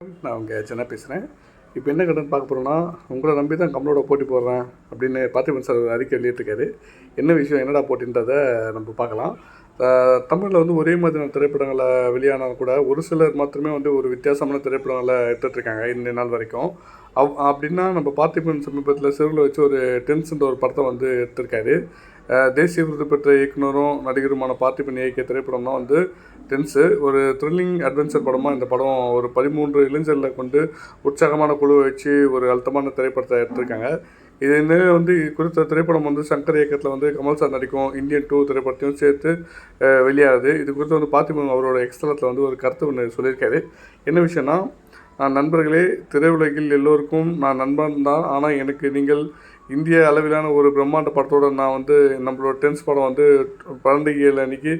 நான் உங்கள் சென்னை பேசுகிறேன் இப்போ என்ன கடன் பார்க்க போகிறோன்னா உங்களை நம்பி தான் கம்பளோட போட்டி போடுறேன் அப்படின்னு பார்த்திபன் சார் ஒரு அறிக்கை வெளியிட்டிருக்காரு. என்ன விஷயம் என்னடா போட்டின்றதை நம்ம பார்க்கலாம். தமிழில் வந்து ஒரே மாதிரியான திரைப்படங்களை வெளியானாலும் கூட ஒரு சிலர் மாத்திரமே வந்து ஒரு வித்தியாசமான திரைப்படங்களை எடுத்துகிட்ருக்காங்க இந்த நாள் வரைக்கும். அவ் அப்படின்னா நம்ம பார்த்திபன் சமீபத்தில் சிறுவில் வச்சு ஒரு டென்ஸ்ன்ற ஒரு படத்தை வந்து எடுத்திருக்காரு. தேசிய விருது பெற்ற இயக்குனரும் நடிகருமான பார்த்திபன் இயக்கிய திரைப்படம் தான் வந்து டென்ஸு ஒரு த்ரில்லிங் அட்வென்ச்சர் படமாக இந்த படம் ஒரு பதிமூன்று இளைஞர்களை கொண்டு உற்சாகமான குழுவை வச்சு ஒரு அழுத்தமான திரைப்படத்தை எடுத்திருக்காங்க. இது வந்து இது குறித்த திரைப்படம் வந்து சங்கர் இயக்கத்தில் வந்து கமல் சார் நடிக்கும் இந்தியன் டூ திரைப்படத்தையும் சேர்த்து வெளியாகுது. இது குறித்து வந்து பார்த்திபன் அவரோட எக்ஸ்தலத்தில் வந்து ஒரு கருத்து ஒன்று சொல்லியிருக்காரு. என்ன விஷயம்னா நான் நண்பர்களே திரையுலகில் எல்லோருக்கும் நான் நண்பன் தான் ஆனால் எனக்கு நீங்கள் இந்திய அளவிலான ஒரு பிரம்மாண்ட படத்தோட நான் வந்து நம்மளோட டென்ஸ் படம் வந்து பண்டிகையில் அன்னைக்கு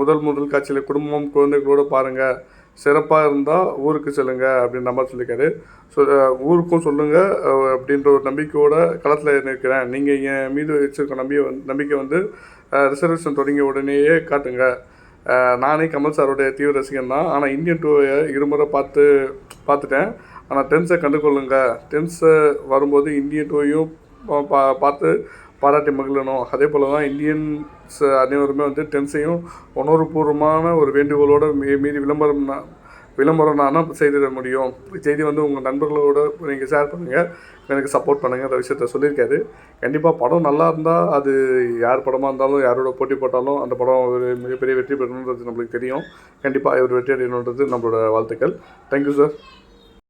முதல் முதல் காட்சியில் குடும்பம் குழந்தைகளோட பாருங்கள் சிறப்பாக இருந்தால் ஊருக்கு செல்லுங்க அப்படின்னு நம்பர் சொல்லியிருக்காரு. ஸோ ஊருக்கும் சொல்லுங்கள் அப்படின்ற ஒரு நம்பிக்கையோட களத்தில் நிற்கிறேன் நீங்கள் என் மீது வச்சிருக்க நம்பிக்கை நம்பிக்கை வந்து ரிசர்வேஷன் தொடங்கிய உடனேயே காட்டுங்க. நானே கமல் சாருடைய தீவிர ரசிகன் தான். ஆனால் இந்தியன் டூவை இருமுறை பார்த்து பார்த்துட்டேன். ஆனால் டென்ஸை கண்டுகொள்ளுங்க டென்ஸை வரும்போது இந்தியன் டூவையும் பா- பார்த்து பாராட்டி மகிழணும். அதே போல் தான் இந்தியன்ஸ் அனைவருமே வந்து டென்ஸையும் உணர்வுபூர்வமான ஒரு வேண்டுகோளோட மீ மீறி விளம்பரம் விளம்பரம் நானும் செய்திட முடியும். செய்தி வந்து உங்கள் நண்பர்களோட நீங்கள் ஷேர் பண்ணுங்கள் எனக்கு சப்போர்ட் பண்ணுங்கிற விஷயத்த சொல்லியிருக்காரு. கண்டிப்பாக படம் நல்லா இருந்தால் அது யார் படமாக இருந்தாலும் யாரோட போட்டி போட்டாலும் அந்த படம் ஒரு மிகப்பெரிய வெற்றி பெறணுன்றது நம்மளுக்கு தெரியும். கண்டிப்பாக இவர் வெற்றி அடையணுன்றது நம்மளோட வாழ்த்துக்கள். Thank you sir